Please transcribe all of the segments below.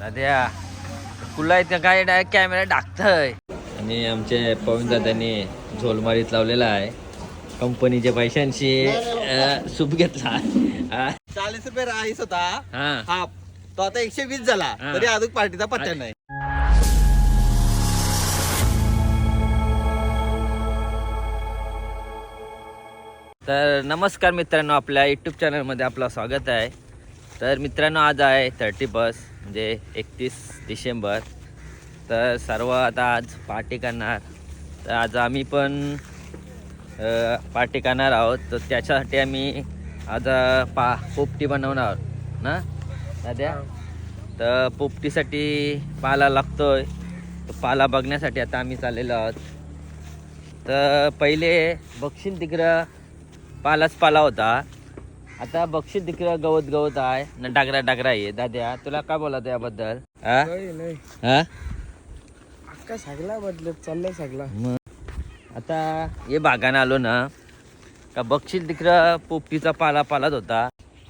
दाद्या तुला इथं काय डायरेक्ट कॅमेरा टाकतय आणि आमचे पवन दादांनी झोलमारीत लावलेला आहे. कंपनीच्या पैशांशी सूप घेतला. चाळीस रुपये राईस होता. हा. हा तो आता एकशे वीस झाला. तरी अजून पार्टीचा पत्त्या नाही. तर नमस्कार मित्रांनो आपल्या यूट्यूब चॅनलमध्ये आपलं स्वागत आहे. तर मित्रांनो आज आहे थर्टी बस म्हणजे एकतीस डिसेंबर. तर सर्व आता आज पार्टी करणार. तर आज आम्ही पण पार्टी करणार आहोत. तर त्याच्यासाठी आम्ही आज पा पोपटी बनवणार आहोत ना? दाद्या तर पोपटीसाठी पाला लागतोय. तर पाला बघण्यासाठी आता आम्ही चाललेलो आहोत. तर पहिले बघशील तिकडं पालाच पाला होता. आता बघशील तिकडं गवत गवत आहे. ना डागरा डागरा आहे. दाद्या तुला काय बोलत याबद्दल? हा? नाही हा? सगळा बदलत चाललाय सगळा. मग? आता हे बागानं आलो ना का बघशील तिकडं पोपटीचा पाला पालाच होता.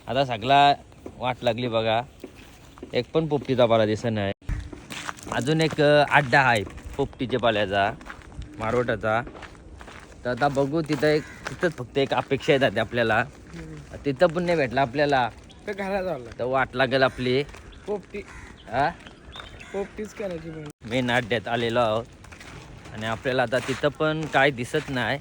आता सगळा वाट लागली बघा. एक पण पोपटीचा पाला दिसत नाही. अजून एक अं, अड्डा आहे पोपटीच्या पाल्याचा मारोटाचा. तर आता बघू तिथं एक तिथंच फक्त एक अपेक्षा येतात आपल्याला. तिथं पण नाही भेटला आपल्याला. तर घरात आला तर वाट लागेल आपली. पोपटी. हा? पोपटीच करायची मेन अड्ड्यात आलेलो आहोत. आणि आपल्याला आता तिथं पण काय दिसत नाही.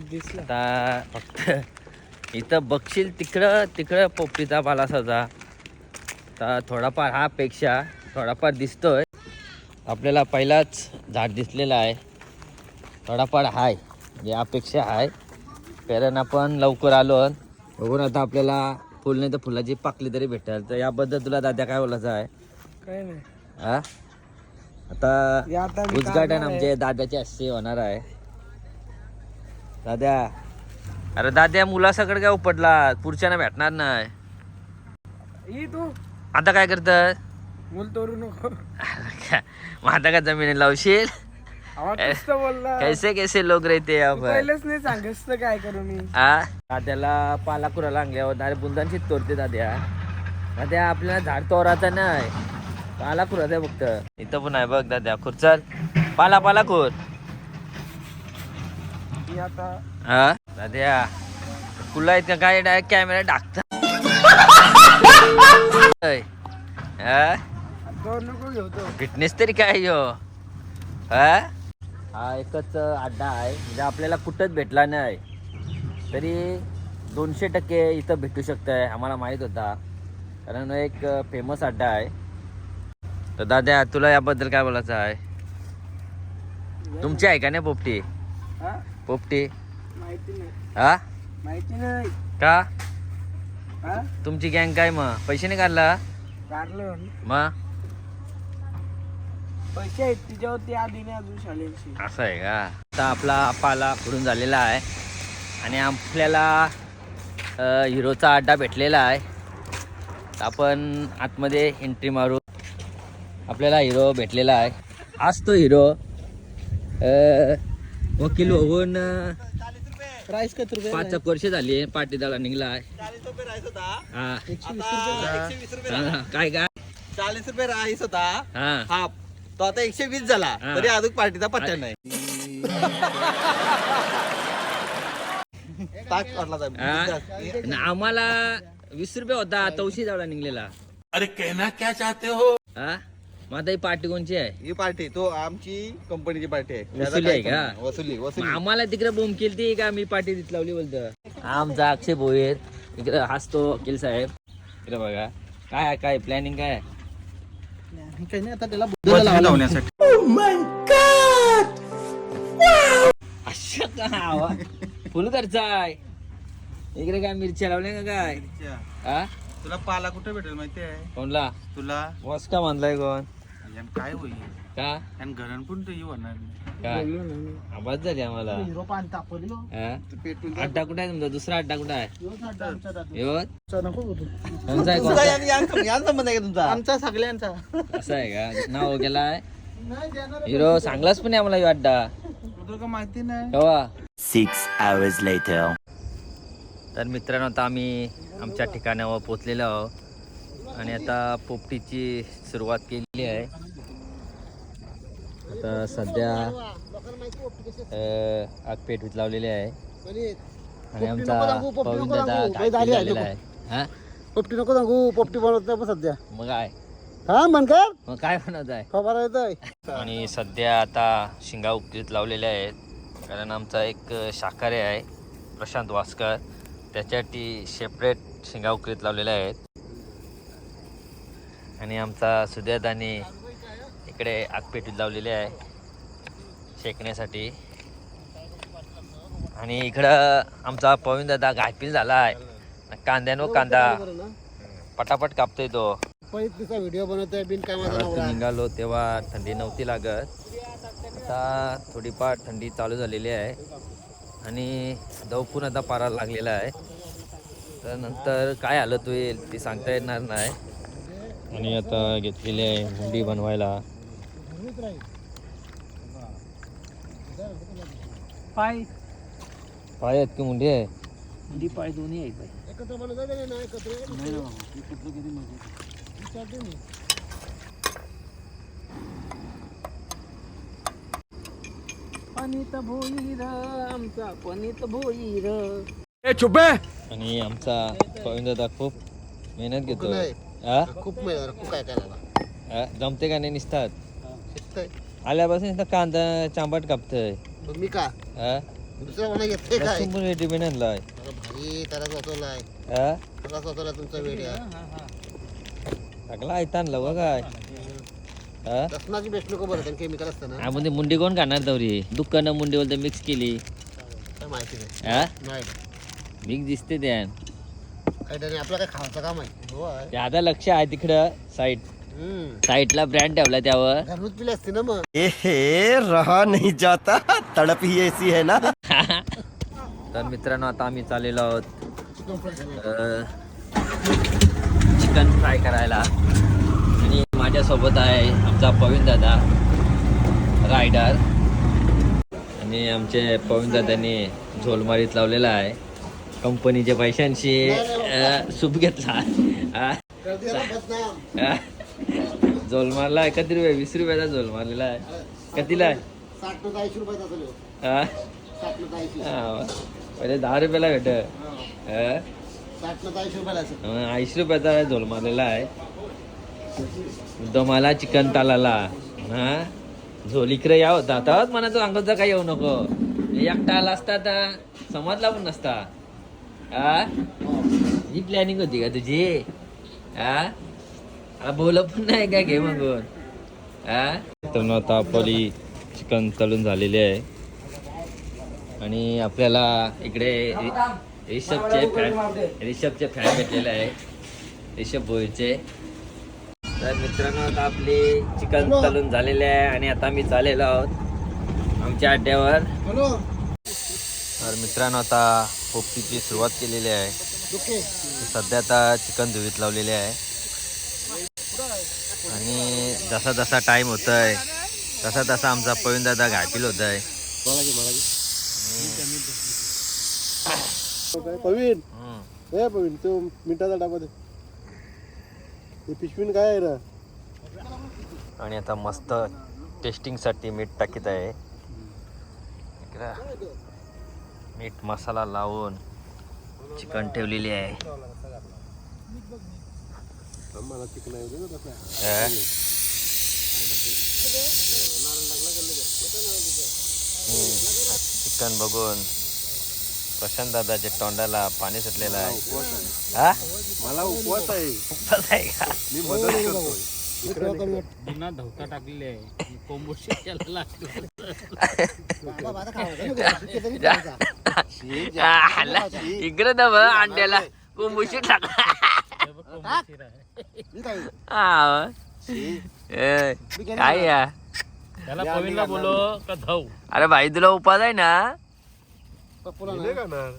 दिसला. आता फक्त इथं बघशील तिकडं तिकडं पोपटीचा पालासाचा तर थोडाफार हा पेक्षा थोडाफार दिसतोय. आपल्याला पहिलाच झाड दिसलेला आहे. थोडाफार हाय म्हणजे अपेक्षा आहे कारण आपण लवकर आलो बघून आता आपल्याला फुल नाही तर फुलाची पाकली तरी भेटेल. तर याबद्दल तुला दादा काय बोलायचं आहे? काय नाही. हा? आता हे आता मी उद्घाटन काढणार. आमचे हस्ते होणार आहे. दाद्या अरे दाद्या मुलासकडे काय उपटला? पुढच्यानं भेटणार नाही. तू. आता काय करत मूल तोरू नको. मग आता काय जमीन लावशील? कैसे कैसे लोक रहते पहिलेच नाही सांगस तर काय करू मी? हा दाद्याला पाला कुरा लागल्यावर दारे बुंदांची तोडते दाद्या. दाद्या आपल्याला झाड तोराचा नाही. पाला आहे फक्त. इथं पण आहे बघ दाद्या खुर्चल पाला पाला खुर ही आता हा दाद्या तुला इथं काय डायरेक्ट कॅमेरा टाकत? फिटनेस तरी काय यो? हा हा एकच अड्डा आहे. म्हणजे आपल्याला कुठंच भेटला नाही. तरी दोनशे टक्के इथं भेटू शकतंय आम्हाला माहीत होता. कारण एक फेमस अड्डा आहे. तर दाद्या तुला याबद्दल काय बोलायचं आहे? तुमची आहे का नाही पोपटी? हा? पोपटी? माहिती नाही. हा? माहिती नाही. का? हा? तुमची गँग काय मग? पैसे नाही काढला? काढलं. मग? पैसे आहेत तिच्यावरती आधी नाही अजून शाळेची असं आहे का? आता आपला पाला पुढून झालेला आहे. आणि आपल्याला हिरोचा अड्डा भेटलेला आहे. तर आपण आतमध्ये एंट्री मारू. आपल्याला हिरो भेटलेला आहे. आज तो हिरो अ, वकील होऊन अ, राईस का रुपये? पाच एक वर्ष झाली पाटीदाला निघला आहे. काय काय? चाळीस रुपये राईस होता. हा. हा. तो आता एकशे वीस झाला. हा. तरी अजून पार्टीचा पत्त्या नाही. ताक वाटला साहेब. हा? आणि आम्हाला वीस रुपये होता तवशी जावला निघलेला. अरे कहना क्या चाहते हो? हा? मग आता ही पार्टी कोणची आहे? ही पार्टी तो आमची कंपनीची पार्टी आहे. त्याचा वसुली काय आहे का? संबंध? वसुली मग वसुली आम्हाला तिकडे बोंब केली का? मी पार्टी तिथ लावली बोलतो. आमचा अक्षय भोईर इकडे हसतो वकील साहेब. इकडे बघा. काय आहे, काय प्लॅनिंग काय आहे? काही नाही आता त्याला लावण्यासाठी. अशा का आवा? फुल आहे इकडे काय मिरच्या लावल्या का काय? हा तुला पाला कुठे भेटेल माहिती आहे? कोणला? तुला? वॉस का बांधलाय कोण? यान काय होईल? का? आणि घरण पण ते होणार. नाही. काय आवाज झाली आम्हाला. हा? पेटून अड्डा कुठे आहे तुमचा? दुसरा अड्डा कुठे आहे? येवत नको बोलू. कोणचा आहे तुमचा संबंध आहे का आमचा सगळ्यांचा. असं आहे का? नाव गेलाय हिरो सांगलाच पण आहे आम्हाला ह्यो अड्डा? तुला माहिती नाही. केव्हा Six hours later. तर मित्रांनो आता आम्ही आमच्या ठिकाणावर पोचलेलो आहोत. आणि आता पोपटीची सुरुवात केलेली आहे. आता सध्या आग पेटवीत लावलेली आहे. आणि आमचा पवन दादा आहे हा? पोपटी नको सांगू पोपटी बनवत नाही सध्या. मग काय? हा मनकर? मग काय बनवत आहे? खबर येतोय आणि सध्या आता शिंगा उकळीत लावलेल्या आहेत. कारण आमचा एक शाकाहारी आहे प्रशांत वास्कर. त्याच्यासाठी सेपरेट शिंगा उकळीत लावलेल्या आहेत. आणि आमचा सुद्यादानी इकडे आगपेटीत लावलेली आहे. शेकण्यासाठी. आणि इकडं आमचा पवन दादा घायपील झाला आहे. कांद्यानो कांदा. पटापट कापतोय तो. व्हिडिओ बनवतोय बिन काय निघालो तेव्हा थंडी नव्हती लागत. आता थोडीफार थंडी चालू झालेली आहे. आणि दवपून आता पारा लागलेला आहे. तर नंतर काय हालत होईल ते सांगता येणार नाही. आणि आता घेतलेली आहे हुंडी बनवायला. पाय. पाय आहेत की मुंडी आहे? मुंडी पाय दोन्ही आहे पाय एकत्र बनवतोय का नाही एकत्र. नाही ना बाबा एकत्र कधी मजा विचारते मी. पणित भोईर आमचा पणित भोईर. आणि आमचा दादा खूप मेहनत घेतो नाही. हा? खूप मिळालं खूप काय करायला. हा? जमते का नाही निसतात? आल्यापासून इथं कांदा चांबट कापतोय. मग मी का? हा? दुसरा म्हणा येते काय? लसूण पण रेडीमेड आणलाय. अरे भाई त्याला स्वतःलाय. हा? त्याला स्वतःला तुमचा वेळ आणलं बघ. काय हा? लसणाची बेस्ट नको बरं केमिकल असतं ना. हा, म्हणजे मुंडी कोण खाणार दौरी? दुकानं मुंडी बोलते मिक्स केली. काय माहिती नाही. हा? नाही. मिक्स दिसते त्या काही नाही आपलं काय खायचं काम आहे. हो आहे ते आता लक्ष आहे तिकडं साईड. साईडला ब्रँड ठेवला त्यावर. घरगुत पिली असते ना मग. एहे रहा नहीं जाता. तड़प ही ऐसी है ना. तर मित्रांनो आता आम्ही चाललेलो आहोत चिकन फ्राय करायला. आणि माझ्यासोबत आहे आमचा पवीन दादा रायडर आणि आमचे पवीन दादांनी झोलमारीत लावलेला आहे. कंपनीच्या पैशांशी सूप घेतला. झोल मारला आहे. किती रुपये? वीस रुपयाचा झोल मारलेला आहे. कितीला आहे? साठ नव्हतं ऐंशी रुपयाचा असेल ह्यो. हा? साठ नव्हतं ऐंशी हा. पहिले दहा रुपयाला भेट साठ ऐंशी रुपयाला असेल. ऐंशी रुपयाचा झोल मारलेला आहे. दमाला चिकन तालाला. हा? झोल इकडे या होता. तर म्हणा तो अंगाचा काय येऊ नको. एकटा आला असता तर समजला पण नसता. हा? ही प्लॅनिंग होती का तुझी? हा? बोल पण नाही काय घे मग हा? तर आता आपली चिकन तळून झालेली आहे. आणि आपल्याला इकडे रिषभचे फॅन रिषभचे फॅन भेटलेले आहे. रिषभ भोईरचे तर मित्रांनो आता आपली चिकन तळून झालेले आहे आणि आता मी चाललेलो आहोत आमच्या अड्ड्यावर. तर मित्रांनो आता पोपटीची सुरुवात केलेली आहे. सध्या आता चिकन धुवीत लावलेले आहे. आणि जसा जसा टाइम होत आहे तसा तसा आमचा पवीन दादा घाटील होत आहे पवीन? हे पवीन तो मिठाचा डबा दे. हे पिशवीन काय आहे रे? आणि आता मस्त टेस्टिंगसाठी मीठ टाकीत आहे. इकडं. मीठ मसाला लावून चिकन ठेवलेली आहे. मला चिकन बघून प्रशांत दादाच्या तोंडाला पाणी सुटलेलं आहे. हा? मला उपवास आहे. उपवास आहे का? मी मदत करतोय. बिना टाकलेले आहे. कोंबो शेकायला लागतो आला. इकडे दब अंड्याला. कोंबुशी टाकला हा. ए, काय या? त्याला पवीनला बोलो का धाव? अरे भाई तुला उपास आहे ना?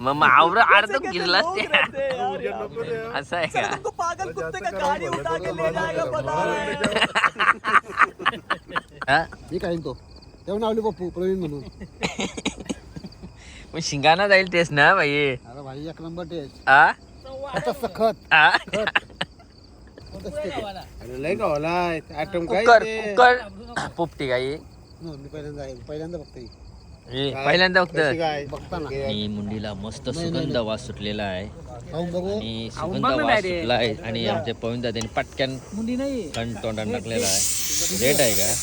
मग आवर अर्ध गिरलास ते. असं आहे का? हा? मी काय तो तेव्हा नावली पप्पू प्रवीण म्हणून. मग शिंगाना जाईल तेच ना भाई. अरे भाई एक नंबर टेस्ट आ? आता सखत. आ? अरे लय आटम काय कुकर ते? कुकर. पोपटी गाई. मी पहिल्यांदा पहिल्यांदा बघते हे. पहिल्यांदा कशी बघत काय बघताना आणि मुंडीला मस्त सुगंध वास सुटलेला आहे. खाऊन बघू. आणि सुगंध वास सुटला आहे. आणि आमच्या पविंदा त्यांनी पटक्यान नाही. कण तोंडात टाकलेला आहे. रेट आहे का?